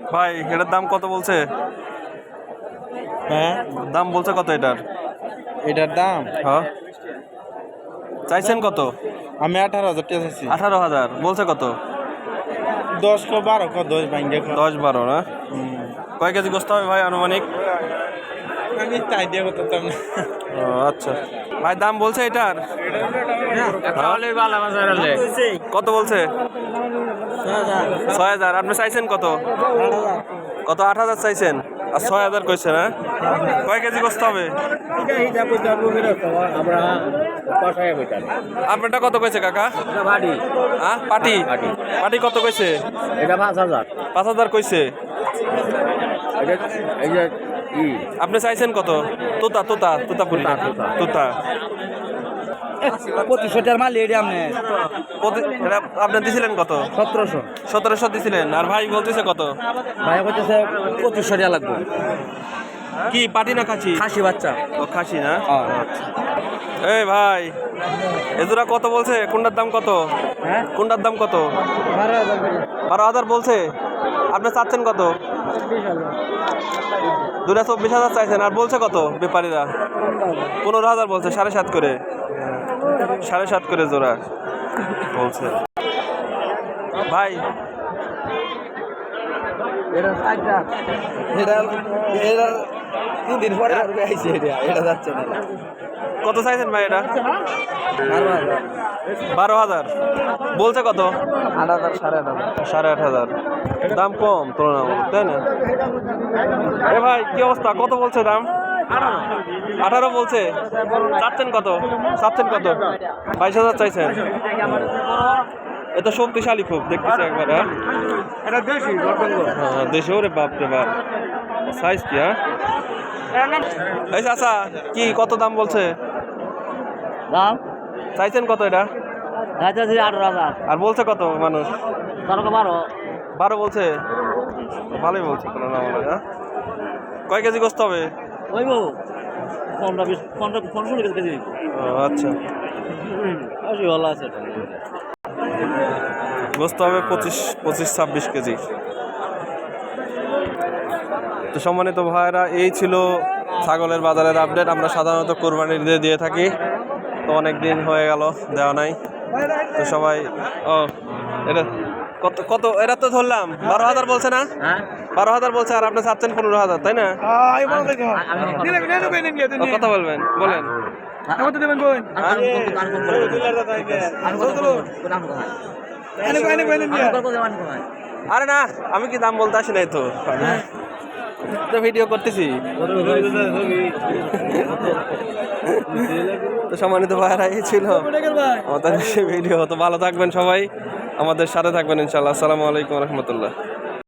ভাই এটার দাম কত বলছে? হ্যাঁ? দাম বলছে কত এটার? এটার দাম? হ্যাঁ। চাইছেন কত? আমি আঠারো হাজার টাকা চাইছি। আঠারো হাজার বলছে কত? দশ কো বারো কো দশ ভাঙ্গে দশ বারো না? কয় কেজি গোস্ত হবে ভাই আনুমানিক? আমি তাই দিয়ে করতাম না ও আচ্ছা। ভাই দাম বলছে এটার? কত বলছে? ছয় হাজার। আপনি চাইছেন কত? কত? আট হাজার চাইছেন। আর ছয় হাজার কইছে না কয় কেজি গোস্ত হবে? আপনারটা কত কইছে কাকা? হ্যাঁ পাটি? পাটি। কত কইছে? এটা পাঁচ হাজার। পাঁচ হাজার কইছে। আপনি চাইছেন কত? তোতা তোতা তোতা পুরি তোতা, মাল আপনি। আপনি দিছিলেন কত? সতেরোশো। সতেরোশো দিছিলেন। আর ভাই বলতেছে কত? ভাই করতেছে পঁচিশশো টাকা লাগবে। কি পাটি না খাসি? খাসি বাচ্চা। ও খাসি না? এই ভাই এজোড়া কত বলছে? কোনটার দাম কত? হ্যাঁ? কোনটার দাম কত? বারো হাজার বলছে? আপনি চাচ্ছেন কত? দুটা চব্বিশ হাজার চাইছেন, আর বলছে কত ব্যাপারীরা পনেরো হাজার বলছে, সাড়ে সাত করে। সাড়ে সাত করে জোড়া, বলছে। ভাই। এরা এরা তিন দিন পরে আর আইছে এটা এটা যাচ্ছে না। কত চাইছেন ভাই এটা? বারো হাজার। বলছে কত? আট হাজার সাড়ে আট হাজার। সাড়ে আট হাজার। দাম কম তুলনামূলক তাই না? এ ভাই কি অবস্থা? কত বলছে দাম? আঠারো বলছে। চাচ্ছেন কত? চাচ্ছেন কত? বাইশ হাজার চাইছেন। এ তো শক্তিশালী খুব দেখতেছি একবার হ্যাঁ? এটা দেশি হ্যাঁ, দেশে ওরে বাপ রে বাপ। সাইজ কি হ্যাঁ? এই চাচা কি কত দাম বলছে? দাম? চাইছেন কত এটা? আচ্ছা আঠারো হাজার। আর বলছে কত মানুষ? বারো বারো। বারো বলছে? ভালোই বলছে তুলনামূলক হ্যাঁ? কয় কেজি গোস্ত হবে? ওই বউ পনেরো বিশ পনেরো পনেরো কেজি। ও আচ্ছা। ভালো আছে এটা। গোস্ত হবে পঁচিশ পঁচিশ ছাব্বিশ কেজি। তো সম্মানিত ভাইয়েরা এই ছিল ছাগলের বাজারের আপডেট আমরা সাধারণত কোরবানির দিয়ে দিয়ে থাকি। তো অনেক দিন হয়ে গেল দেওয়া নাই। তো সবাই ও এটা কত কত এটা তো ধরলাম বারো হাজার বলছে না? হ্যাঁ বারো হাজার বলছে আর আপনি চাচ্ছেন পনেরো হাজার তাই না? কথা বলবেন বলেন। আরে না, আমি কি দাম বলতে আসি নাই তো? তো ভিডিও করতেছি। তো সম্মানিত ভাইরা, এই ছিল আমাদের ভিডিও তো ভালো থাকবেন সবাই, আমাদের সাথে থাকবেন ইনশাল্লাহ আসসালামু আলাইকুম রহমতুল্লাহ।